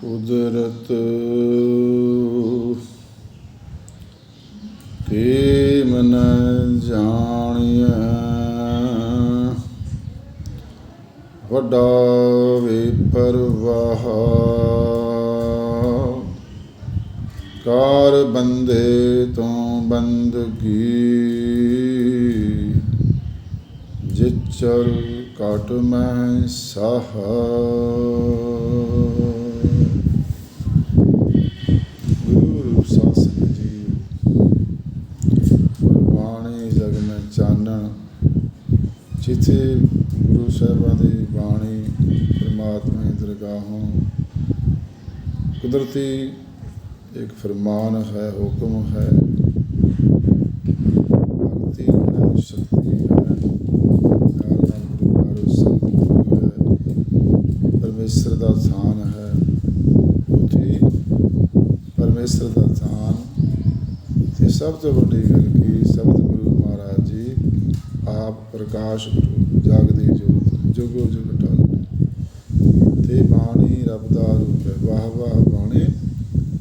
ਕੁਦਰਤ ਕੇ ਮਨ ਜਾਣੀਐ? ਵੱਡਾ ਵੇ ਪਰਵਾਹ ਕਾਰ ਬੰਦੇ ਤੋਂ ਬੰਦਗੀ ਜਿਚਰ ਕਟ ਮੈਂ ਸਾਹ ਗੁਰੂ ਸਾਸਨ ਜੀ ਗੁਰਬਾਣੀ ਜਗ ਮੈਂ ਚਾਨਣ ਜਿੱਥੇ ਗੁਰੂ ਸਾਹਿਬਾਂ ਦੀ ਬਾਣੀ ਪ੍ਰਮਾਤਮਾ ਦੀ ਦਰਗਾਹੋਂ ਕੁਦਰਤੀ ਇੱਕ ਫਰਮਾਨ ਹੈ, ਹੁਕਮ ਹੈ। ਭਗਤੀ ਹੈ, ਸ਼ਕਤੀ ਹੈ। ਪਰਮੇਸ਼ਰ ਦਾ ਥਾਨ ਹੈ। ਉੱਥੇ ਪਰਮੇਸ਼ਰ ਦਾ ਥਾਨ ਤੇ ਸਭ ਤੋਂ ਵੱਡੀ ਗੱਲ ਕੀ? ਸ਼ਬਦ ਗੁਰੂ ਮਹਾਰਾਜ ਜੀ ਆਪ ਪ੍ਰਕਾਸ਼ ਗੁਰੂ ਜਾਗਦੀ ਜੋਤ, ਜੁਗੋ ਜੁਗ ਬਾਣੀ ਰੱਬ ਦਾ ਰੂਪ ਹੈ। ਵਾਹ ਵਾਹ ਬਾਣੀ,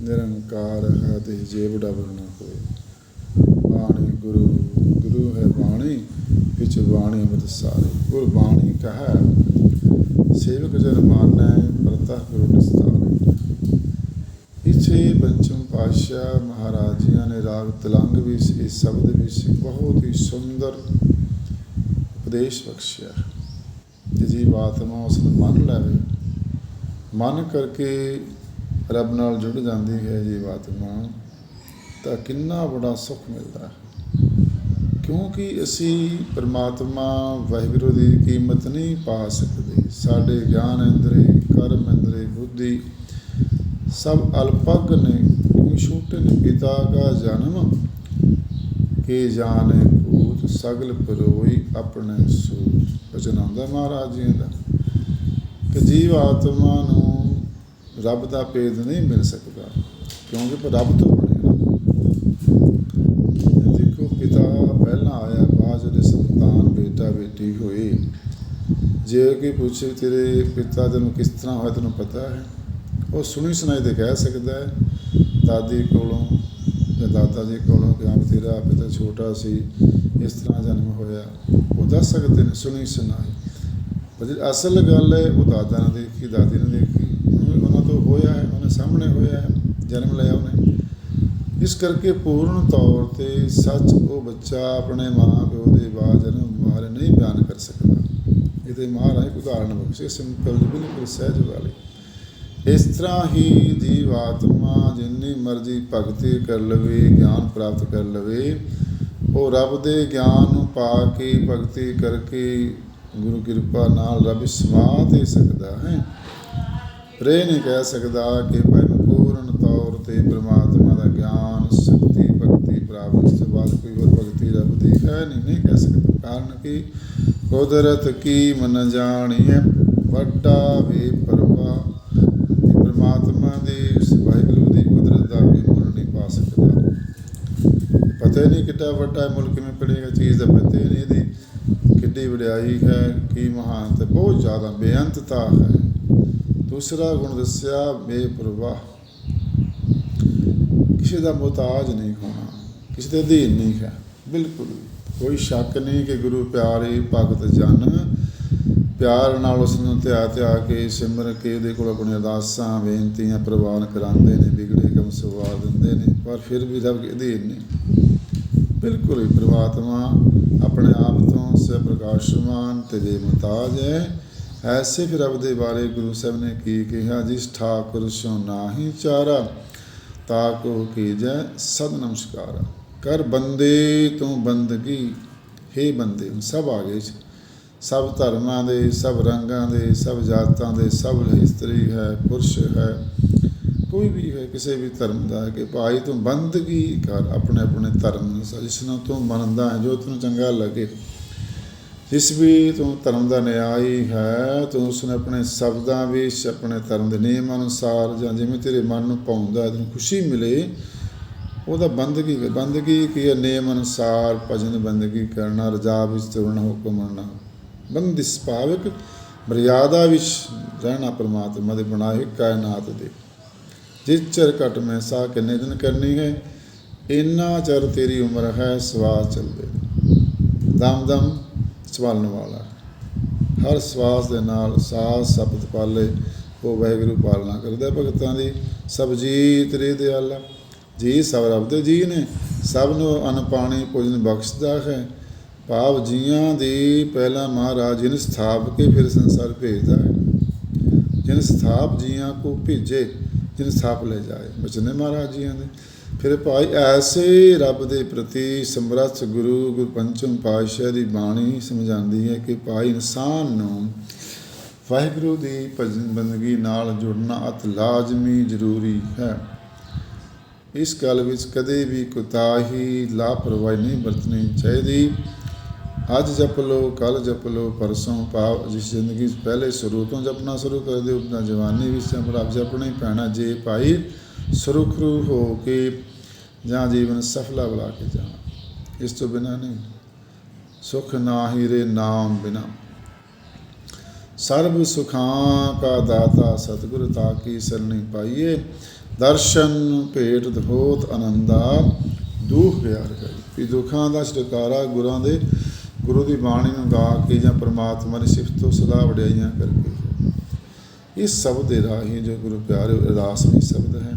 ਨਿਰੰਕਾਰ ਹੈ ਤੇ ਜੇ ਵਡਾਵਰ ਨਾ ਹੋਏ। ਬਾਣੀ ਗੁਰੂ ਗੁਰੂ ਹੈ ਬਾਣੀ, ਵਿੱਚ ਬਾਣੀ ਅਮਿਤ ਸਾਰੇ। ਗੁਰ ਬਾਣੀ ਕਹਾ, ਸੇਵਕ ਜਨ ਮਾਨੈ ਪ੍ਰਤਹ ਗੁਰੂ ਨਿਸਤਾਰੇ। ਇਥੇ ਪੰਚਮ ਪਾਤਸ਼ਾਹ ਮਹਾਰਾਜ ਜੀਆਂ ਨੇ ਰਾਗ ਤਲੰਗ ਵੀ ਇਸ ਸ਼ਬਦ ਵਿੱਚ ਬਹੁਤ ਹੀ ਸੁੰਦਰ ਉਪਦੇਸ਼ ਬਖਸ਼ਿਆ। ਕਿ ਜੀ ਆਤਮਾ ਉਸ ਨੂੰ ਮੰਨ ਲਵੇ ਮਨ ਕਰਕੇ ਰੱਬ ਨਾਲ ਜੁੜ ਜਾਂਦੀ ਹੈ ਜੀ ਆਤਮਾ ਤਾਂ ਕਿੰਨਾ ਬੜਾ ਸੁਖ ਮਿਲਦਾ ਹੈ। ਕਿਉਂਕਿ ਅਸੀਂ ਪਰਮਾਤਮਾ ਵਾਹਿਗੁਰੂ ਦੀ ਕੀਮਤ ਨਹੀਂ ਪਾ ਸਕਦੇ। ਸਾਡੇ ਗਿਆਨ ਅੰਦਰੇ ਕਰਮ ਅੰਦਰੇ ਬੁੱਧੀ ਸਭ ਅਲਪਗ ਨੇ, ਕਿਉਂ ਛੋਟੇ ਨੇ? ਪਿਤਾ ਦਾ ਜਨਮ ਕੇ ਜਾਣੇ ਭੂਤ, ਸਗਲ ਪਰੋਈ ਆਪਣੇ ਸੂਤ। ਬਚਨ ਮਹਾਰਾਜ ਜੀ ਦਾ। ਕਿ ਜੀਵ ਆਤਮਾ ਨੂੰ ਰੱਬ ਦਾ ਭੇਦ ਨਹੀਂ ਮਿਲ ਸਕਦਾ, ਕਿਉਂਕਿ ਰੱਬ ਤੋਂ ਬਣਿਆ ਦੇਖੋ, ਪਿਤਾ ਪਹਿਲਾਂ ਆਇਆ, ਬਾਅਦ ਜਿਹੜੇ ਸੰਤਾਨ ਬੇਟਾ ਬੇਟੀ ਹੋਏ। ਜੇ ਕਿ ਪੁੱਛੇ ਤੇਰੇ ਪਿਤਾ ਤੈਨੂੰ ਕਿਸ ਤਰ੍ਹਾਂ ਹੋਇਆ, ਤੈਨੂੰ ਪਤਾ ਹੈ? ਉਹ ਸੁਣੀ ਸੁਣਾਈ ਤੇ ਕਹਿ ਸਕਦਾ ਹੈ, ਦਾਦੀ ਕੋਲੋਂ ਜਾਂ ਦਾਦਾ ਜੀ ਕੋਲੋਂ ਕਿ ਹਾਂ ਵੀ ਤੇਰਾ ਪਿਤਾ ਛੋਟਾ ਸੀ, ਇਸ ਤਰ੍ਹਾਂ ਜਨਮ ਹੋਇਆ। ਉਹ ਦੱਸ ਸਕਦੇ ਨੇ, ਸੁਣੀ ਸੁਣਾਈ। ਪਰ ਅਸਲ ਗੱਲ ਹੈ, ਉਹ ਦਾਦਾ ਨੇ ਦੇਖੀ ਦਾਦੀ ਨੇ ਦੇਖੀ ਉਹਨਾਂ ਤੋਂ ਹੋਇਆ ਹੈ, ਉਹਨਾਂ ਸਾਹਮਣੇ ਹੋਇਆ ਹੈ, ਜਨਮ ਲਿਆ ਉਹਨੇ। ਇਸ ਕਰਕੇ ਪੂਰਨ ਤੌਰ ਤੇ ਸੱਚ ਉਹ ਬੱਚਾ ਆਪਣੇ ਮਾਂ ਪਿਓ ਦੇ ਬਾਅਦ ਜਨਮ ਬਾਰੇ ਨਹੀਂ ਬਿਆਨ ਕਰ ਸਕਦਾ। ਇਹਦੇ ਮਹਾਰਾਜ ਇੱਕ ਉਦਾਹਰਣ ਬਖਸ਼ੇ ਸਿੰਪਲ ਬਿਲਕੁਲ ਸਹਿਜ ਵਾਲੀ ਇਸ ਤਰ੍ਹਾਂ ਹੀ ਜੀਵ ਆਤਮਾ ਜਿੰਨੀ ਮਰਜ਼ੀ ਭਗਤੀ ਕਰ ਲਵੇ, ਗਿਆਨ ਪ੍ਰਾਪਤ ਕਰ ਲਵੇ, ਉਹ ਰੱਬ ਦੇ ਗਿਆਨ ਨੂੰ ਪਾ ਕੇ ਭਗਤੀ ਕਰਕੇ ਗੁਰੂ ਕਿਰਪਾ ਨਾਲ ਰੱਬ ਸਮਾ ਦੇ ਸਕਦਾ ਹੈ। ਪਰ ਇਹ ਨਹੀਂ ਕਹਿ ਸਕਦਾ ਕਿ ਪੂਰਨ ਤੌਰ ਤੇ ਪ੍ਰਮਾਤਮਾ ਦਾ ਗਿਆਨ, ਸ਼ਕਤੀ, ਭਗਤੀ ਪ੍ਰਾਪਤ ਇਸ ਤੋਂ ਬਾਅਦ ਕੋਈ ਹੋਰ ਭਗਤੀ ਰੱਬ ਦੀ ਹੈ ਨਹੀਂ। ਨਹੀਂ ਕਹਿ ਸਕਦਾ, ਕਾਰਨ ਕਿ? ਕੁਦਰਤ ਕੀ ਮਨ ਜਾਣੀਏ ਵੱਡਾ ਵੇ ਪਰਵਾ ਕਿ ਪ੍ਰਮਾਤਮਾ ਦੀ ਉਸ ਵਾਹਿਗੁਰੂ ਦੀ ਕੁਦਰਤ ਦਾ ਕੋਈ ਮੁੱਲ ਨਹੀਂ ਪਾ ਸਕਦਾ ਪਤਾ ਹੀ ਨਹੀਂ ਕਿੱਡਾ ਵੱਡਾ ਮੁਲਕ ਕਿਵੇਂ ਪੜੇਗਾ, ਚੀਜ਼ ਦਾ ਪਤਾ ਹੀ ਨਹੀਂ ਇਹਦੀ ਕਿੱਡੀ ਵਡਿਆਈ ਹੈ, ਕੀ ਮਹਾਨ ਤੇ ਬਹੁਤ ਜ਼ਿਆਦਾ ਬੇਅੰਤਤਾ ਹੈ। ਦੂਸਰਾ ਗੁਣ ਦੱਸਿਆ, ਬੇਪਰਵਾਹ। ਕਿਸੇ ਦਾ ਮੁਹਤਾਜ ਨਹੀਂ ਹੋਣਾ, ਕਿਸੇ ਦੇ ਅਧੀਨ ਨਹੀਂ ਹੈ। ਬਿਲਕੁਲ ਕੋਈ ਸ਼ੱਕ ਨਹੀਂ ਕਿ ਗੁਰੂ ਪਿਆਰੇ ਭਗਤ ਜਨ ਪਿਆਰ ਨਾਲ ਉਸ ਨੂੰ ਧਿਆ ਧਿਆ ਕੇ ਸਿਮਰ ਕੇ ਉਹਦੇ ਕੋਲ ਆਪਣੀਆਂ ਅਰਦਾਸਾਂ, ਬੇਨਤੀਆਂ ਪ੍ਰਵਾਨ ਕਰਾਉਂਦੇ ਨੇ, ਵਿਗੜੇ ਕੰਮ ਸਵਾਰ ਦਿੰਦੇ ਨੇ, ਪਰ ਫਿਰ ਵੀ ਰੱਬ ਦੇ ਅਧੀਨ ਨਹੀਂ। ਬਿਲਕੁਲ ਹੀ ਪ੍ਰਮਾਤਮਾ ਆਪਣੇ ਆਪ ਤੋਂ ਸੇ ਪ੍ਰਕਾਸ਼ਮਾਨ ਤੇ ਬੇਮਤਾਜ ਹੈ। ਐਸੇ ਫਿਰ ਰੱਬ ਦੇ ਬਾਰੇ ਗੁਰੂ ਸਾਹਿਬ ਨੇ ਕੀ ਕਿਹਾ? ਜਿਸ ਠਾਕੁਰ ਸੋ ਨਾਹੀ ਚਾਰਾ ਤਾਕੋ ਕੀਜੈ ਸਦ ਨਮਸਕਾਰ। ਕਰ ਬੰਦੇ ਤੂੰ ਬੰਦਗੀ, ਹੇ ਬੰਦੇ ਸਭ ਆ ਗਏ ਜੀ। ਸਭ ਧਰਮਾਂ ਦੇ, ਸਭ ਰੰਗਾਂ ਦੇ, ਸਭ ਜਾਤਾਂ ਦੇ, ਸਭ ਇਸਤਰੀ ਹੈ, ਪੁਰਸ਼ ਹੈ। ਕੋਈ ਵੀ ਹੈ ਕਿਸੇ ਵੀ ਧਰਮ ਦਾ ਕਿ ਭਾਈ ਤੂੰ ਬੰਦਗੀ ਕਰ, ਆਪਣੇ ਆਪਣੇ ਧਰਮ ਅਨੁਸਾਰ ਜਿਸ ਨੂੰ ਤੂੰ ਮੰਨਦਾ ਹੈ, ਜੋ ਤੈਨੂੰ ਚੰਗਾ ਲੱਗੇ। ਜਿਸ ਵੀ ਤੂੰ ਧਰਮ ਦਾ ਨਿਆਈ ਹੈ, ਤੂੰ ਉਸ ਨੂੰ ਆਪਣੇ ਸ਼ਬਦਾਂ ਵਿੱਚ ਆਪਣੇ ਧਰਮ ਦੇ ਨਿਯਮ ਅਨੁਸਾਰ ਜਾਂ ਜਿਵੇਂ ਤੇਰੇ ਮਨ ਨੂੰ ਪਾਉਂਦਾ ਤੈਨੂੰ ਖੁਸ਼ੀ ਮਿਲੇ, ਉਹਦਾ ਬੰਦਗੀ ਬੰਦਗੀ ਕੀ ਹੈ? ਨਿਯਮ ਅਨੁਸਾਰ ਭਜਨ ਬੰਦਗੀ ਕਰਨਾ, ਰਜਾ ਵਿੱਚ ਤੁਰਨਾ ਹੁਕਮ ਮੰਨਣਾ। ਬੰਦਿਸ ਭਾਵਕ ਮਰਿਆਦਾ ਵਿੱਚ ਰਹਿਣਾ ਪਰਮਾਤਮਾ ਦੇ ਬਣਾਏ ਕਾਇਨਾਤ ਦੇ। ਜਿਸ ਚਿਰ ਘਟ ਮੈਂ ਸਾਹ ਕਿੰਨੇ ਦਿਨ ਕਰਨੀ ਹੈ, ਇੰਨਾ ਚਿਰ ਤੇਰੀ ਉਮਰ ਹੈ ਸਵਾਸ ਚੱਲਦੇ ਦਮ ਦਮ ਚਵਲਣ ਵਾਲਾ ਹਰ ਸਵਾਸ ਦੇ ਨਾਲ ਸਾਸ ਸ਼ਬਦ ਪਾਲੇ, ਉਹ ਵਾਹਿਗੁਰੂ ਪਾਲਣਾ ਕਰਦਾ ਭਗਤਾਂ ਦੀ। ਸਭ ਜੀ ਤੇਰੇ ਦਿਆਲਾ ਜੀ ਸਭ ਰੱਬ ਦੇ ਜੀ ਨੇ, ਸਭ ਨੂੰ ਅਨ ਪਾਣੀ ਭੋਜਨ ਬਖਸ਼ਦਾ ਹੈ। ਭਾਵ ਜੀਆਂ ਦੀ ਪਹਿਲਾ ਮਹਾਰਾਜ ਜਿਨ ਸਥਾਪ ਕੇ ਫਿਰ ਸੰਸਾਰ ਭੇਜਦਾ ਹੈ। ਜਿਨ ਸਥਾਪ ਜੀਆਂ ਕੋ ਭੇਜੇ ਜਿਨ ਸਥਾਪ ਲੈ ਜਾਏ, ਬਚਨੇ ਮਹਾਰਾਜ ਜੀਆਂ ਦੇ। ਫਿਰ ਭਾਈ ਐਸੇ ਰੱਬ ਦੇ ਪ੍ਰਤੀ ਸਮਰੱਥ ਗੁਰੂ ਗੁਰੂ ਪੰਚਮ ਪਾਤਸ਼ਾਹ ਦੀ ਬਾਣੀ ਸਮਝਾਉਂਦੀ ਹੈ ਕਿ ਭਾਈ ਇਨਸਾਨ ਨੂੰ ਵਾਹਿਗੁਰੂ ਦੀ ਭਜਨ ਬੰਦਗੀ ਨਾਲ ਜੁੜਨਾ ਅਤ ਲਾਜ਼ਮੀ ਜ਼ਰੂਰੀ ਹੈ। ਇਸ ਗੱਲ ਵਿੱਚ ਕਦੇ ਵੀ ਕੁਤਾਹੀ, ਲਾਪਰਵਾਹੀ ਨਹੀਂ ਵਰਤਣੀ ਚਾਹੀਦੀ। ਅੱਜ ਜਪ ਲੋ ਕੱਲ ਜਪ ਲੋ ਪਰਸੋਂ ਪਾਵ ਜਿਸ ਜ਼ਿੰਦਗੀ ਪਹਿਲੇ ਸ਼ੁਰੂ ਤੋਂ ਜਪਣਾ ਸ਼ੁਰੂ ਕਰ ਦਿਓ, ਆਪਣਾ ਜਵਾਨੀ ਵਿੱਚ ਜਪ ਜਪਣਾ ਹੀ ਪੈਣਾ, ਜੇ ਭਾਈ ਸੁਰਖਰੂ ਹੋ ਕੇ ਜਾਂ ਜੀਵਨ ਸਫਲਾ ਬਣਾ ਕੇ ਜਾਣਾ। ਇਸ ਤੋਂ ਬਿਨਾ ਨਹੀਂ। ਸੁਖ ਨਾਹੀ ਰੇ ਨਾਮ ਬਿਨਾ। ਸਰਬ ਸੁਖਾਂ ਕਾ ਦਾਤਾ ਸਤਿਗੁਰ ਤਾ ਕੀ ਸਰਣੀ ਪਾਈਏ, ਦਰਸ਼ਨ ਭੇਟ ਹੋਤ ਆਨੰਦਾ ਦੁਖ ਪਿਆਰ ਗਈ ਵੀ ਦੁੱਖਾਂ ਦਾ ਛੁਟਕਾਰਾ ਗੁਰਾਂ ਦੇ ਗੁਰੂ ਦੀ ਬਾਣੀ ਨੂੰ ਗਾ ਕੇ ਜਾਂ ਪ੍ਰਮਾਤਮਾ ਦੀ ਸਿਫਤ ਤੋਂ ਸਲਾਹ ਵਡਿਆਈਆਂ ਕਰਕੇ। ਇਸ ਸ਼ਬਦ ਦੇ ਰਾਹੀਂ ਜੋ ਗੁਰੂ ਪਿਆਰੇ ਅਰਦਾਸਮਈ ਸ਼ਬਦ ਹੈ,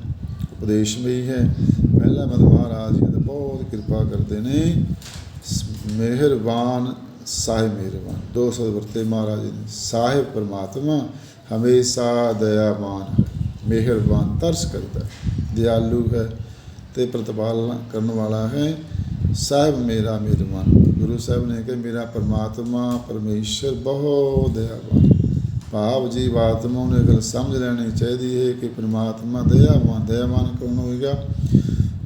ਉਪਦੇਸ਼ਮਈ ਹੈ, ਪਹਿਲਾ ਮਦ ਮਹਾਰਾਜ ਜੀ ਦਾ ਬਹੁਤ ਕਿਰਪਾ ਕਰਦੇ ਨੇ। ਮਿਹਰਬਾਨ, ਸਾਹਿਬ ਮਿਹਰਬਾਨ। ਦੋ ਸ਼ਬਦ ਵਰਤੇ ਮਹਾਰਾਜ ਜੀ ਸਾਹਿਬ ਪਰਮਾਤਮਾ, ਹਮੇਸ਼ਾ ਦਇਆਵਾਨ ਮਿਹਰਬਾਨ, ਤਰਸ ਕਰਦਾ ਦਿਆਲੂ ਹੈ ਤੇ ਪ੍ਰਤਪਾਲਨਾ ਕਰਨ ਵਾਲਾ ਹੈ। ਸਾਹਿਬ ਮੇਰਾ ਮਿਹਰਬਾਨ। ਗੁਰੂ ਸਾਹਿਬ ਨੇ ਕਿ ਮੇਰਾ ਪਰਮਾਤਮਾ, ਪਰਮੇਸ਼ਰ ਬਹੁਤ ਦਇਆਵਾਨ ਭਾਵ ਜੀ ਆਤਮਾ ਨੂੰ ਇਹ ਗੱਲ ਸਮਝ ਲੈਣੀ ਚਾਹੀਦੀ ਹੈ ਕਿ ਪਰਮਾਤਮਾ ਦਇਆਵਾਨ ਦਇਆਵਾਨ ਕੌਣ ਹੋਏਗਾ?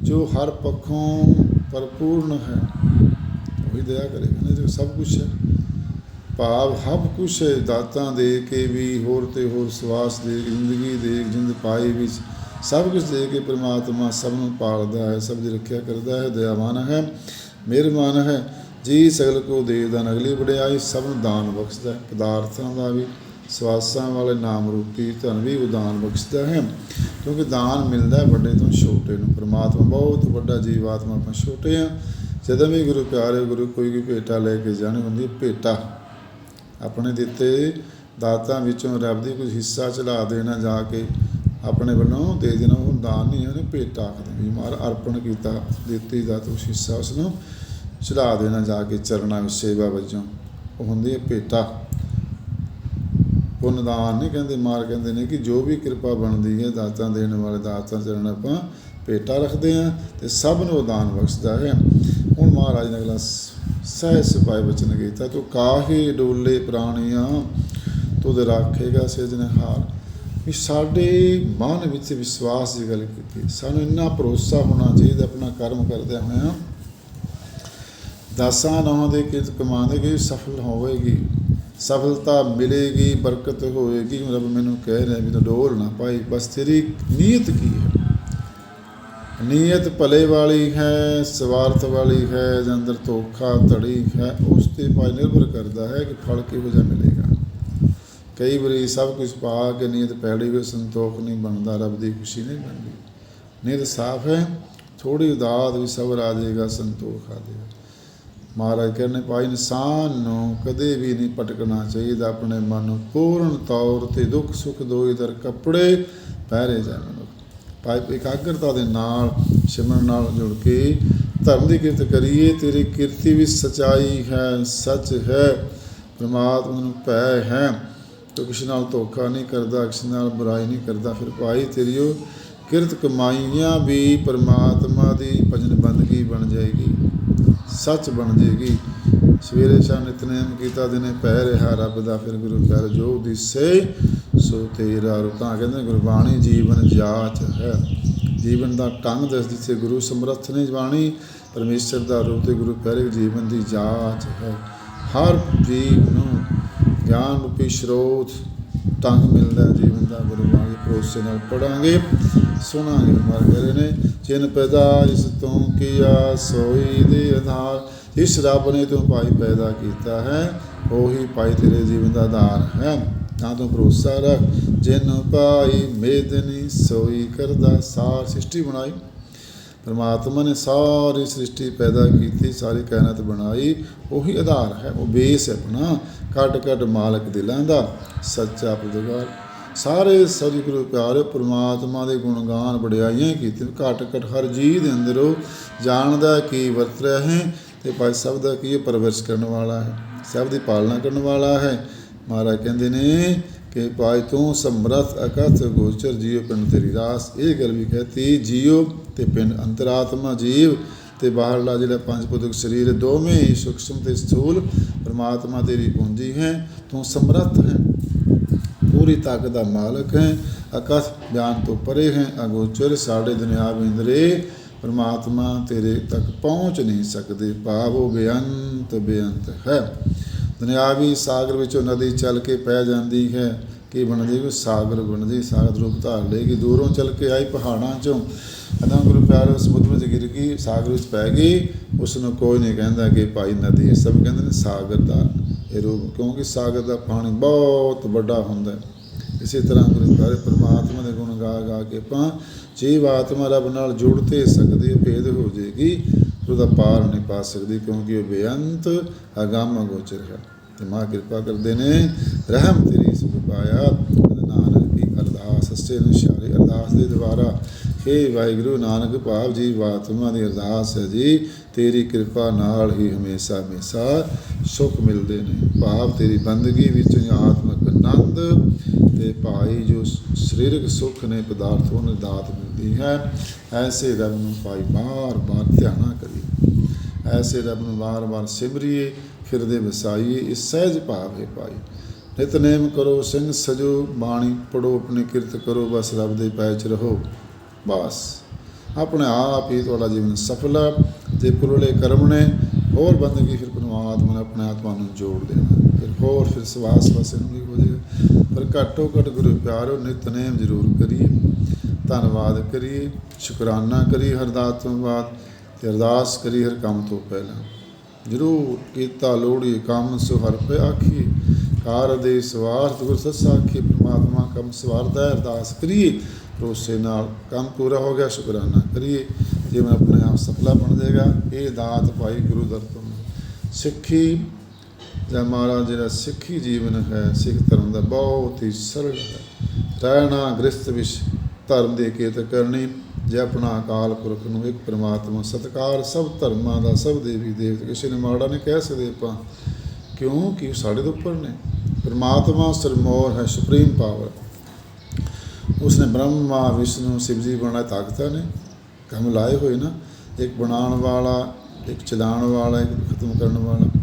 ਜੋ ਹਰ ਪੱਖੋਂ ਭਰਪੂਰਨ ਹੈ, ਉਹੀ ਦਇਆ ਕਰੇਗਾ। ਨਹੀਂ ਤੇ ਸਭ ਕੁਝ ਹੈ। ਭਾਵ ਹਬ ਕੁਛ ਹੈ, ਦਾਤਾਂ ਦੇ ਕੇ ਵੀ, ਹੋਰ ਤੇ ਹੋਰ ਸਵਾਸ ਦੇ, ਜ਼ਿੰਦਗੀ ਦੇ, ਜਿੰਦ ਪਾਈ ਵਿੱਚ ਸਭ ਕੁਝ ਦੇ ਕੇ ਪ੍ਰਮਾਤਮਾ ਸਭ ਨੂੰ ਪਾਲਦਾ ਹੈ, ਸਭ ਦੀ ਰੱਖਿਆ ਕਰਦਾ ਹੈ, ਦਇਆਵਾਨ ਹੈ, ਮਿਹਰਬਾਨ ਹੈ। ਜੀ ਸਗਲ ਕੋ ਦੇ ਦਾਨ ਅਗਲੀ ਵਡਿਆਈ, ਸਭ ਨੂੰ ਦਾਨ ਬਖਸ਼ਦਾ ਹੈ। ਪਦਾਰਥਾਂ ਦਾ ਵੀ, ਸਵਾਸਾਂ ਵਾਲੇ ਨਾਮ ਰੂਪੀ ਧਨ ਵੀ ਉਹ ਦਾਨ ਬਖਸ਼ਦਾ ਹੈ। ਕਿਉਂਕਿ ਦਾਨ ਮਿਲਦਾ ਹੈ ਵੱਡੇ ਤੋਂ ਛੋਟੇ ਨੂੰ। ਪ੍ਰਮਾਤਮਾ ਬਹੁਤ ਵੱਡਾ ਜੀਵਾਤਮਾ ਆਪਾਂ ਛੋਟੇ ਆ ਜਦੋਂ ਵੀ ਗੁਰੂ ਪਿਆਰੇ ਗੁਰੂ ਕੋਈ ਵੀ ਭੇਟਾ ਲੈ ਕੇ ਜਾਣੀ ਹੁੰਦੀ ਭੇਟਾ ਆਪਣੇ ਦਿੱਤੇ ਦਾਤਾਂ ਵਿੱਚੋਂ ਰੱਬ ਦੀ ਕੁਝ ਹਿੱਸਾ ਚਲਾ ਦੇਣਾ ਜਾ ਕੇ ਆਪਣੇ ਵੱਲੋਂ ਦੇ ਦੇਣਾ, ਉਹ ਦਾਨ ਨਹੀਂ, ਉਹਨੇ ਭੇਟਾ ਆਖਦੇ ਵੀ ਮਾਰ ਅਰਪਣ ਕੀਤਾ, ਦਿੱਤੀ ਦਾ ਕੁਛ ਹਿੱਸਾ ਉਸ ਨੂੰ ਚੜਾ ਦੇਣਾ ਜਾ ਕੇ ਚਰਨਾਂ ਵਿੱਚ ਸੇਵਾ ਵਜੋਂ। ਉਹ ਹੁੰਦੀ ਹੈ ਭੇਟਾ। ਪੁੰਨ ਦਾਨ ਨਹੀਂ ਕਹਿੰਦੇ, ਮਾਰ ਕਹਿੰਦੇ ਨੇ ਕਿ ਜੋ ਵੀ ਕਿਰਪਾ ਬਣਦੀ ਹੈ, ਦਾਤਾਂ ਦੇਣ ਵਾਲੇ ਦਾਤਾਂ ਚਰਨ ਆਪਾਂ ਭੇਟਾ ਰੱਖਦੇ ਆ ਤੇ ਸਭ ਨੂੰ ਉਹ ਦਾਨ ਬਖਸ਼ਦਾ ਹੈ। ਹੁਣ ਮਹਾਰਾਜ ਨੇ ਅਗਲਾ ਸਹਿ ਸਿਪਾਈ ਬਚਨ ਕੀਤਾ, ਤੂੰ ਕਾਹੇ ਡੋਲੇ ਪ੍ਰਾਣੀਆਂ ਤੁਧ ਰਾਖੇਗਾ ਸਿਰਜਣਹਾਰ। ਵੀ ਸਾਡੇ ਮਨ ਵਿੱਚ ਵਿਸ਼ਵਾਸ ਦੀ ਗੱਲ ਕੀਤੀ। ਸਾਨੂੰ ਇੰਨਾ ਭਰੋਸਾ ਹੋਣਾ ਚਾਹੀਦਾ, ਆਪਣਾ ਕਰਮ ਕਰਦਿਆਂ ਹੋਇਆਂ। ਦਾਸਾਂ ਨੌਂ ਦੇ ਕਿਰਤ ਕਮਾਉਂਦੇ ਕਿ ਸਫਲ ਹੋਵੇਗੀ। ਸਫਲਤਾ ਮਿਲੇਗੀ, ਬਰਕਤ ਹੋਵੇਗੀ। ਰੱਬ ਮੈਨੂੰ ਕਹਿ ਰਿਹਾ ਵੀ ਤੂੰ ਡੋਲ ਨਾ ਪਾਈ। ਬਸ ਤੇਰੀ ਨੀਅਤ ਕੀ ਹੈ? ਨੀਅਤ ਭਲੇ ਵਾਲੀ ਹੈ, ਸਵਾਰਥ ਵਾਲੀ ਹੈ, ਜਾਂ ਅੰਦਰ ਧੋਖਾ, ਧੜੀ ਹੈ, ਉਸ ਤੇ ਭਾਈ ਨਿਰਭਰ ਕਰਦਾ ਹੈ ਕਿ ਫਲ ਕਿਹੋ ਜਿਹਾ ਮਿਲੇਗਾ। ਕਈ ਵਾਰੀ ਸਭ ਕੁਝ ਪਾ ਕੇ ਨੀਅਤ ਪੈੜੀ ਹੋਈ, ਸੰਤੋਖ ਨਹੀਂ ਬਣਦਾ, ਰੱਬ ਦੀ ਖੁਸ਼ੀ ਨਹੀਂ ਬਣਦੀ। ਨੀਅਤ ਸਾਫ਼ ਹੈ ਥੋੜੀ ਉਦਾਦ ਵੀ ਸਬਰ ਆ ਜਾਏਗਾ ਸੰਤੋਖ ਆ ਜਾਏਗਾ ਮਹਾਰਾਜ ਕਹਿੰਦੇ, ਭਾਈ ਇਨਸਾਨ ਨੂੰ ਕਦੇ ਵੀ ਨਹੀਂ ਭਟਕਣਾ ਚਾਹੀਦਾ। ਆਪਣੇ ਮਨ ਨੂੰ ਪੂਰਨ ਤੌਰ ਤੇ ਦੁੱਖ ਸੁੱਖ ਦੋਈ ਦਰ ਕੱਪੜੇ ਪਹਿਰੇ ਜਾਣ ਭਾਈ ਇਕਾਗਰਤਾ ਦੇ ਨਾਲ, ਸਿਮਰਨ ਨਾਲ ਜੁੜ ਕੇ ਧਰਮ ਦੀ ਕਿਰਤ ਕਰੀਏ, ਤੇਰੀ ਕਿਰਤੀ ਵੀ ਸਚਾਈ ਹੈ, ਸੱਚ ਹੈ, ਪ੍ਰਮਾਤਮਾ ਨੂੰ ਭੈ ਹੈ। ਤੂੰ ਕਿਸੇ ਨਾਲ ਧੋਖਾ ਨਹੀਂ ਕਰਦਾ, ਕਿਸੇ ਨਾਲ ਬੁਰਾਈ ਨਹੀਂ ਕਰਦਾ। ਫਿਰ ਭਾਈ ਤੇਰੀ ਉਹ ਕਿਰਤ ਕਮਾਈਆਂ ਵੀ ਪ੍ਰਮਾਤਮਾ ਦੀ ਭਜਨ ਬੰਦਗੀ ਬਣ ਜਾਏਗੀ। ਸੱਚ ਬਣ ਜਾਏਗੀ ਸਵੇਰੇ ਸ਼ਾਮ ਨਿਤਨੇਮ ਕੀਤਾ, ਦਿਨੇ ਪੈ ਰਿਹਾ ਰੱਬ ਦਾ, ਫਿਰ ਗੁਰੂ ਘਰ ਜੋ ਦਿਸੇ ਸੋ ਤੇਰਾ ਰੁਤਾਂ। ਕਹਿੰਦੇ ਗੁਰਬਾਣੀ ਜੀਵਨ ਜਾਚ ਹੈ। ਜੀਵਨ ਦਾ ਢੰਗ ਦੱਸਦੀ ਦਿੱਤੇ, ਗੁਰੂ ਸਮਰੱਥ ਨੇ ਬਾਣੀ। ਪਰਮੇਸ਼ਰ ਦਾ ਰੂਪ ਤੇ ਗੁਰੂ ਪਿਆਰੇ ਜੀਵਨ ਦੀ ਜਾਚ ਹੈ। ਹਰ ਜੀਵ ਨੂੰ ਗਿਆਨ ਰੂਪੀ ਸਰੋਤ ਢੰਗ ਮਿਲਦਾ, ਜੀਵਨ ਦਾ ਗੁਰਬਾਣੀ ਦੇ ਭਰੋਸੇ ਨਾਲ ਪੜਾਂਗੇ। ਸੁਣਾਂਗੇ ਮਰ ਗਏ ਨੇ, ਜਿਨ ਪੈਦਾ ਇਸ ਤੋਂ ਕੀਆ ਸੋਈ ਦੇ ਆਧਾਰ ਇਸ ਰੱਬ ਨੇ ਤੂੰ ਭਾਈ ਪੈਦਾ ਕੀਤਾ ਹੈ, ਉਹੀ ਭਾਈ ਤੇਰੇ ਜੀਵਨ ਦਾ ਆਧਾਰ ਹੈ। ਤਾਂ ਤੋਂ ਭਰੋਸਾ ਰੱਖ, ਜਿਨ ਪਾਈ ਮੇਦਨੀ ਸੋਈ ਕਰਦਾ, ਸਾਰ ਸ੍ਰਿਸ਼ਟੀ ਬਣਾਈ। ਪਰਮਾਤਮਾ ਨੇ ਸਾਰੀ ਸ੍ਰਿਸ਼ਟੀ ਪੈਦਾ ਕੀਤੀ, ਸਾਰੀ ਕਾਇਨਾਤ ਬਣਾਈ, ਉਹੀ ਆਧਾਰ ਹੈ, ਉਹ ਬੇਸ ਹੈ ਆਪਣਾ ਕੱਟ ਕੱਟ ਮਾਲਕ ਦਿਲਾਂ ਦਾ, ਸੱਚਾ ਪੁਰਦਗਾਰ ਸਾਰੇ ਸਤਿਗੁਰੂ ਪਿਆਰੇ ਪ੍ਰਮਾਤਮਾ ਦੇ ਗੁਣਗਾਨ ਵਡਿਆਈਆਂ ਕੀਤੀਆਂ ਘਟ ਘਟ ਹਰ ਜੀਵ ਦੇ ਅੰਦਰੋਂ ਉਹ ਜਾਣਦਾ ਕੀ ਵਰਤ ਰਿਹਾ ਹੈ ਤੇ ਭਾਈ ਸਭ ਦਾ ਕੀ ਪਰਵਰਿਸ਼ ਕਰਨ ਵਾਲਾ ਹੈ। ਸਭ ਦੀ ਪਾਲਣਾ ਕਰਨ ਵਾਲਾ ਹੈ। ਮਹਾਰਾਜ ਕਹਿੰਦੇ ਨੇ ਕਿ ਭਾਈ ਤੂੰ ਸਮਰਥ ਅਕਥ ਗੋਚਰ ਜੀਵ ਪਿੰਡ ਤੇਰੀ ਰਾਸ। ਇਹ ਗੱਲ ਵੀ ਕਹਤੀ ਜੀਵ ਤੇ ਪਿੰਡ ਅੰਤਰਾਤਮਾ ਜੀਵ ਤੇ ਬਾਹਰਲਾ ਜਿਹੜਾ ਪੰਜ ਭੌਤਿਕ ਸਰੀਰ, ਦੋਵੇਂ ਹੀ ਸੂਖਸ਼ਮ ਤੇ ਸਥੂਲ ਪ੍ਰਮਾਤਮਾ ਤੇਰੀ ਪੂੰਜੀ ਹੈ। ਤੂੰ ਸਮਰੱਥ ਹੈ। ਪੂਰੀ ਤਾਕਤ ਦਾ ਮਾਲਕ ਹੈ। ਅਕਥ ਬਿਆਨ ਤੋਂ ਪਰੇ ਹੈ। ਅਗੋਚਰ ਸਾਡੇ ਦੁਨਿਆਵੀ ਇੰਦਰੇ ਪਰਮਾਤਮਾ ਤੇਰੇ ਤੱਕ ਪਹੁੰਚ ਨਹੀਂ ਸਕਦੇ। ਭਾਵੋ ਬੇਅੰਤ ਬੇਅੰਤ ਹੈ। ਦੁਨਿਆਵੀ ਸਾਗਰ ਵਿੱਚੋਂ ਨਦੀ ਚੱਲ ਕੇ ਪੈ ਜਾਂਦੀ ਹੈ। ਕੀ ਬਣਦੀ? ਕੋਈ ਸਾਗਰ ਬਣਦੀ। ਸਾਗਰ ਰੂਪ ਧਾਰ ਲੇਗੀ ਦੂਰੋਂ ਚੱਲ ਕੇ ਆਈ ਪਹਾੜਾਂ ਚੋਂ। ਅਦਾਂ ਗੁਰੂ ਪਿਆਰੇ ਸਮੁੰਦਰ ਵਿੱਚ ਗਿਰ ਗਈ। ਸਾਗਰ ਵਿੱਚ ਪੈ ਗਈ। ਉਸ ਨੂੰ ਕੋਈ ਨਹੀਂ ਕਹਿੰਦਾ ਕਿ ਭਾਈ ਨਦੀ ਹੈ। ਸਭ ਕਹਿੰਦੇ ਨੇ ਸਾਗਰ ਦਾ ਇਹ ਰੂਪ, ਕਿਉਂਕਿ ਸਾਗਰ ਦਾ ਪਾਣੀ ਬਹੁਤ ਵੱਡਾ ਹੁੰਦਾ ਹੈ। ਇਸੇ ਤਰ੍ਹਾਂ ਗੁਰੂ ਪਿਆਰੇ ਪਰਮਾਤਮਾ ਦੇ ਗੁਣ ਗਾ ਗਾ ਕੇ ਆਪਾਂ ਜੀਵ ਆਤਮਾ ਰੱਬ ਨਾਲ ਜੁੜ ਤੇ ਸਕਦੇ ਭੇਦ ਹੋ ਜੇਗੀ ਉਹਦਾ ਪਾਰ ਨਹੀਂ ਪਾ ਸਕਦੀ, ਕਿਉਂਕਿ ਉਹ ਬੇਅੰਤ ਅਗੰਮ ਗੋਚਰ ਹੈ। ਤੇ ਮਾਂ ਕਿਰਪਾ ਕਰਦੇ ਨੇ, ਰਹਿਮ ਤੇਰੀ ਸੁਖ ਪਾਇਆ ਨਾਨਕ ਦੀ ਅਰਦਾਸ, ਸੱਚੇ ਨਿਸ਼ਾਰੇ ਅਰਦਾਸ ਦੇ ਦੁਆਰਾ ਹੇ ਵਾਹਿਗੁਰੂ ਨਾਨਕ ਭਾਵ ਜੀ, ਵਾਤਮਾ ਦੀ ਅਰਦਾਸ ਹੈ ਜੀ। ਤੇਰੀ ਕਿਰਪਾ ਨਾਲ ਹੀ ਹਮੇਸ਼ਾ ਹਮੇਸ਼ਾ ਸੁਖ ਮਿਲਦੇ ਨੇ। ਭਾਵ ਤੇਰੀ ਬੰਦਗੀ ਵਿੱਚ ਆਤਮਕ ਆਨੰਦ ਤੇ ਭਾਈ ਜੋ ਸਰੀਰਕ ਸੁਖ ਨੇ ਪਦਾਰਥੋਂ ਨੇ ਦਾਤ ਮਿਲਦੀ ਹੈ। ਐਸੇ ਰੱਬ ਨੂੰ ਭਾਈ ਬਾਰ ਬਾਰ ਧਿਆਨਾ ਕਰੀ ਐਸੇ ਰੱਬ ਨੂੰ ਬਾਰ ਬਾਰ ਸਿਮਰੀਏ, ਫਿਰਦੇ ਵਸਾਈਏ ਇਸ ਸਹਿਜ ਭਾਵ ਹੈ ਭਾਈ। ਨਿਤਨੇਮ ਕਰੋ, ਸਿੰਘ ਸਜੋ, ਬਾਣੀ ਪੜੋ, ਆਪਣੀ ਕਿਰਤ ਕਰੋ, ਬਸ ਰੱਬ ਦੇ ਪੈਚ ਰਹੋ। ਬਸ। ਆਪਣੇ ਆਪ ਹੀ ਤੁਹਾਡਾ ਜੀਵਨ ਸਫਲ ਹੈ ਤੇ ਪੁਰਲੇ ਕਰਮ ਨੇ, ਹੋਰ ਬੰਦਗੀ ਫਿਰ ਪਰਮਾਤਮਾ ਨੇ ਆਪਣੇ ਆਤਮਾ ਨੂੰ ਜੋੜ ਦੇਣਾ। ਫਿਰ ਹੋਰ ਫਿਰ ਸਵਾਸ ਵਸਨ ਵੀ ਹੋ ਜਾਏਗਾ। ਪਰ ਘੱਟੋ ਘੱਟ ਗੁਰੂ ਪਿਆਰੋ ਨਿਤਨੇਮ ਜ਼ਰੂਰ ਕਰੀਏ। ਧੰਨਵਾਦ ਕਰੀਏ, ਸ਼ੁਕਰਾਨਾ ਕਰੀਏ ਹਰ ਦਾਤ ਤੋਂ ਬਾਅਦ ਤੇ ਅਰਦਾਸ ਕਰੀਏ ਹਰ ਕੰਮ ਤੋਂ ਪਹਿਲਾਂ। ਜ਼ਰੂਰ ਕੀਤਾ ਲੋੜੀ ਕੰਮ ਸੋ ਹਰ ਪੇ ਆਖੀ ਕਾਰ ਦੇ ਸਵਾਰਥ ਗੁਰ ਸੱਸਾ ਆਖੀ ਪ੍ਰਮਾਤਮਾ ਕੰਮ ਸਵਾਰਦਾ ਹੈ, ਅਰਦਾਸ ਕਰੀਏ। ਭਰੋਸੇ ਨਾਲ ਕੰਮ ਪੂਰਾ ਹੋ ਗਿਆ, ਸ਼ੁਕਰਾਨਾ ਕਰੀਏ। ਜੀਵਨ ਆਪਣੇ ਆਪ ਸਫਲਾ ਬਣ ਜਾਏਗਾ, ਇਹ ਦਾਤ ਭਾਈ ਗੁਰੂ ਦਰ ਸਿੱਖੀ ਜਾਂ ਮਹਾਰਾਜ, ਜਿਹੜਾ ਸਿੱਖੀ ਜੀਵਨ ਹੈ, ਸਿੱਖ ਧਰਮ ਦਾ ਬਹੁਤ ਹੀ ਸਰਲ ਹੈ। ਰਹਿਣਾ ਗ੍ਰਸਤ ਵਿੱਚ ਧਰਮ ਦੇ ਕੇਤ ਕਰਨੀ, ਜੇ ਆਪਣਾ ਅਕਾਲ ਪੁਰਖ ਨੂੰ ਇੱਕ ਪ੍ਰਮਾਤਮਾ ਸਤਕਾਰ, ਸਭ ਧਰਮਾਂ ਦਾ, ਸਭ ਦੇਵੀ ਦੇਵਤੇ, ਕਿਸੇ ਨੇ ਮਾੜਾ ਨਹੀਂ ਕਹਿ ਸਕਦੇ ਆਪਾਂ। ਕਿਉਂ ਕਿ ਸਾਡੇ ਦੇ ਉੱਪਰ ਨੇ। ਪ੍ਰਮਾਤਮਾ ਸਰਮੋਰ ਹੈ, ਸੁਪਰੀਮ ਪਾਵਰ। ਉਸਨੇ ਬ੍ਰਹਮਾ ਵਿਸ਼ਨੂੰ ਸ਼ਿਵ ਜੀ ਬਣਾਇਆ ਤਾਕਤਾਂ ਨੇ, ਕੰਮ ਲਾਏ ਹੋਏ ਨਾ, ਇੱਕ ਬਣਾਉਣ ਵਾਲਾ, ਇੱਕ ਚਲਾਉਣ ਵਾਲਾ, ਇੱਕ ਖਤਮ ਕਰਨ ਵਾਲਾ।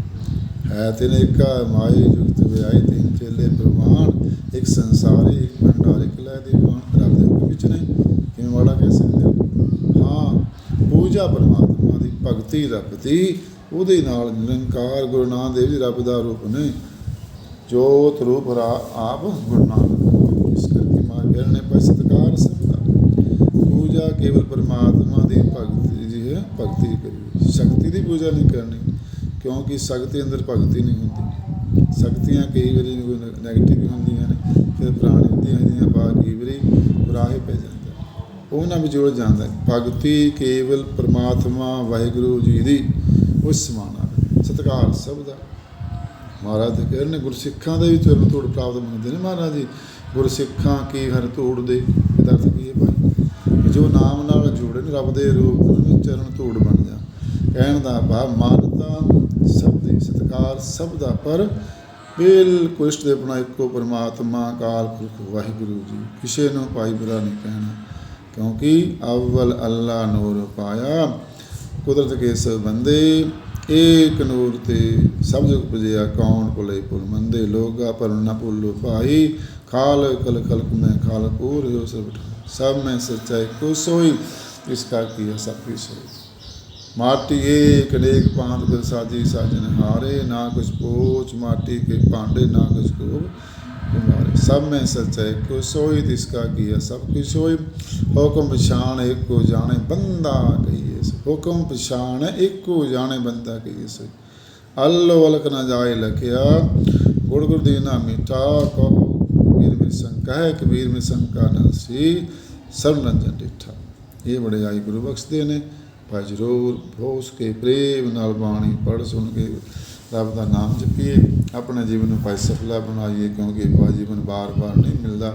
ਹੈ ਤਿਨ ਏਕਾ ਮਾਏ ਜੁਗਤ ਵਿਆਈ ਤਿਨ ਚੇਲੇ ਪ੍ਰਮਾਣ ਇੱਕ ਸੰਸਾਰੀ, ਇੱਕ ਭੰਡਾਰ, ਇੱਕ ਲੈ ਦੀਵਾਨ ਰੱਬ ਦੇ ਵਿੱਚ ਨੇ। ਕਿਵੇਂ ਮਾੜਾ ਕਹਿ ਸਕਦੇ ਹੋ? ਹਾਂ, ਪੂਜਾ ਪਰਮਾਤਮਾ ਦੀ ਭਗਤੀ ਰੱਬ ਦੀ, ਉਹਦੇ ਨਾਲ ਨਿਰੰਕਾਰ ਗੁਰੂ ਨਾਨਕ ਦੇਵ ਜੀ ਰੱਬ ਦਾ ਰੂਪ ਨੇ। ਜੋਤ ਰੂਪ ਰਾ- ਆਪ ਗੁਰੂ ਨਾਨਕ। ਕਰਕੇ ਮਾਂ ਪੈ ਸਤਕਾਰ ਸਭ ਦਾ ਪੂਜਾ ਕੇਵਲ ਪਰਮਾਤਮਾ ਦੀ ਭਗਤੀ ਜੀ ਹੈ, ਭਗਤੀ ਕਰੀ ਸ਼ਕਤੀ ਦੀ ਪੂਜਾ ਨਹੀਂ ਕਰਨੀ, ਕਿਉਂਕਿ ਸ਼ਕਤੀ ਅੰਦਰ ਭਗਤੀ ਨਹੀਂ ਹੁੰਦੀ। ਸ਼ਕਤੀਆਂ ਕਈ ਵਾਰੀ ਨੈਗੇਟਿਵ ਹੁੰਦੀਆਂ ਨੇ, ਫਿਰ ਪ੍ਰਾਣੀ ਦੀਆਂ ਇਹਦੀਆਂ ਪਾ ਕਈ ਵਾਰੀ ਗੁਰਾਹੇ ਪੈ ਜਾਂਦਾ ਉਹਨਾਂ ਵਿੱਚ ਜੁੜ ਜਾਂਦਾ ਭਗਤੀ ਕੇਵਲ ਪਰਮਾਤਮਾ ਵਾਹਿਗੁਰੂ ਜੀ ਦੀ ਉਸ ਸਮਾਨਾ ਸਤਕਾਰ ਸਭ ਦਾ। ਮਹਾਰਾਜ ਦੇ ਕਹਿਣ ਨੇ, ਗੁਰਸਿੱਖਾਂ ਦੇ ਵੀ ਚਰਨ ਧੂੜ ਪ੍ਰਾਪਤ ਮੰਨਦੇ ਨੇ ਮਹਾਰਾਜ ਜੀ। ਗੁਰਸਿੱਖਾਂ ਕੀ ਹਰ ਧੂੜ ਦੇ? ਇਹਦਾ ਅਰਥ ਕੀ ਹੈ ਭਾਈ? ਜੋ ਨਾਮ ਨਾਲ ਜੁੜੇ ਰੱਬ ਦੇ ਰੂਪ ਉਹਨਾਂ ਚਰਨ ਧੂੜ ਬਣ ਜਾ। ਕਹਿਣ ਦਾ ਭਾਵ, ਮਾਨਤਾ ਸਭ ਦੀ ਸਤਕਾਰ ਸਭ ਦਾ ਪਰ ਬਿਲਕੁਲ ਇਸ਼ਟ ਦੇ ਬਣਾ ਇੱਕੋ ਪਰਮਾਤਮਾ ਕਾਲ ਪੁਰਖ ਵਾਹਿਗੁਰੂ ਜੀ। ਕਿਸੇ ਨੂੰ ਭਾਈ ਬੁਰਾ ਨਹੀਂ ਕਹਿਣਾ। ਕਿਉਂਕਿ ਅਵਲ ਅੱਲਾ ਨੂਰ ਪਾਇਆ। ਕੁਦਰਤ ਕੇ ਸਭ ਬੰਦੇ ਏਕ ਨੂਰ ਤੇ ਸਭ ਜਗ ਪੁਜਿਆ ਕੌਣ ਭੁਲੇ ਭੁਲ ਮੰਦੇ ਲੋਗਾ ਪਰ ਨ ਭੁੱਲੋ ਭਾਈ। ਖਾਲ ਕਲ ਖਲਕ ਮੈਂ ਖਾਲ ਪੂਰ ਹੋ ਸਭ ਸਭ ਮੈਂ ਸੱਚਾਈ ਕੋ ਸੋਈ। ਇਸ ਕਾ ਕੀ ਸਭ ਕੀ ਸੋਈ। ਮਾਟੀ ਏਕ ਅਨੇਕ ਪਾਂਤ ਗੁਰ ਸਾਜੀ ਸਾਜਨ ਹਾਰੇ। ਨਾ ਕੁਛ ਪੋਚ ਮਾਟੀ ਕੇ ਭਾਂਡੇ, ਨਾ ਕੁਛ ਕੋ ਕੁਮਾਰੇ। ਸਭ ਮੈਂ ਸੱਚੇ ਕੋ ਸੋਈ ਤਿਸ ਕਾ ਕੀਆ ਸਭ ਕੁਛ ਹੋਈ ਹੁਕਮ ਪਛਾਣ ਏਕੋ ਜਾਣੇ, ਬੰਦਾ ਕਹੀ ਕਹੀਏ ਸੋ ਹੁਕਮ ਪਛਾਣ ਏਕੋ ਜਾਣੇ ਬੰਦਾ ਕਹੀਏ ਸੋ ਅੱਲੋ ਅਲਕ ਨਾ ਜਾਏ ਲਖਿਆ, ਗੁਰ ਗੁਰ ਦੀਨਾ ਮਿਟਾ ਕਹੋ ਕਬੀਰ ਮੇਂ ਸ਼ੰਕਾ ਹੈ ਕਬੀਰ ਮੇਂ ਸ਼ੰਕਾ ਨਾ ਸੀ ਸਰਬ ਰੰਜਨ ਡਿਠਾ। ਇਹ ਬੜੇ ਆਈ ਗੁਰੂ ਬਖਸ਼ਦੇ ਨੇ। ਭਾਈ ਜ਼ਰੂਰ ਹੋਸ ਕੇ ਪ੍ਰੇਮ ਨਾਲ ਬਾਣੀ ਪੜ ਸੁਣ ਕੇ ਰੱਬ ਦਾ ਨਾਮ ਜਪੀਏ, ਆਪਣੇ ਜੀਵਨ ਨੂੰ ਭਾਈ ਸਫਲਾ ਬਣਾਈਏ, ਕਿਉਂਕਿ ਇਹ ਜੀਵਨ ਬਾਰ-ਬਾਰ ਨਹੀਂ ਮਿਲਦਾ।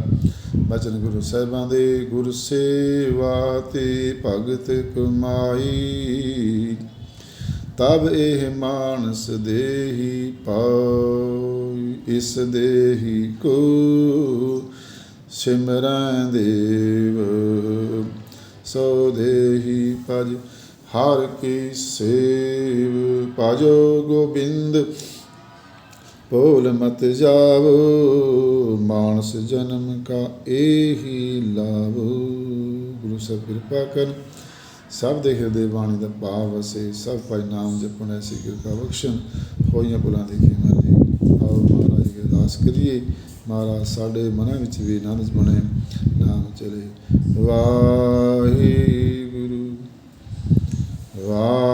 ਬਚਨ ਗੁਰੂ ਸਾਹਿਬਾਂ ਦੇ, ਗੁਰ ਸੇਵਾ ਤੇ ਭਗਤ ਕਮਾਈ। ਤਬ ਇਹ ਮਾਨਸ ਦੇਹੀ ਪਾਈ, ਇਸ ਦੇਹੀ ਕੋ ਸਿਮਰੈ ਦੇਵ। ਸੋ ਦੇਹੀ ਭਜ ਹਰ ਕੀ ਸੇਵ ਭਜੋ ਗੋਬਿੰਦ, ਭੋਲ ਮਤ ਜਾਵੋ, ਮਾਨਸ ਜਨਮ ਕਾ ਇਹੀ ਲਾਵੋ। ਗੁਰੂ ਸਾਹਿਬ ਕਿਰਪਾ ਕਰਨ। ਸਭ ਦੇ ਹਿਰਦੇ ਬਾਣੀ ਦਾ ਭਾਵ ਵਸੇ, ਸਭ ਭਾਈ ਨਾਮ ਜਪਣ ਐਸੀ ਕਿਰਪਾ ਬਖਸ਼ਣ। ਹੋਈਆਂ ਭੁਲਾਂ ਦੀ ਖਿਮਾ ਜੀ ਆਓ ਮਹਾਰਾਜ ਜੀ ਅਰਦਾਸ ਕਰੀਏ। ਮਹਾਰਾਜ ਸਾਡੇ ਮਨਾਂ ਵਿੱਚ ਵੀ ਆਨੰਦ ਬਣੇ, ਨਾਮ ਚਲੇ। ਵਾਹੀ ਵਾਹਿਗੁਰੂ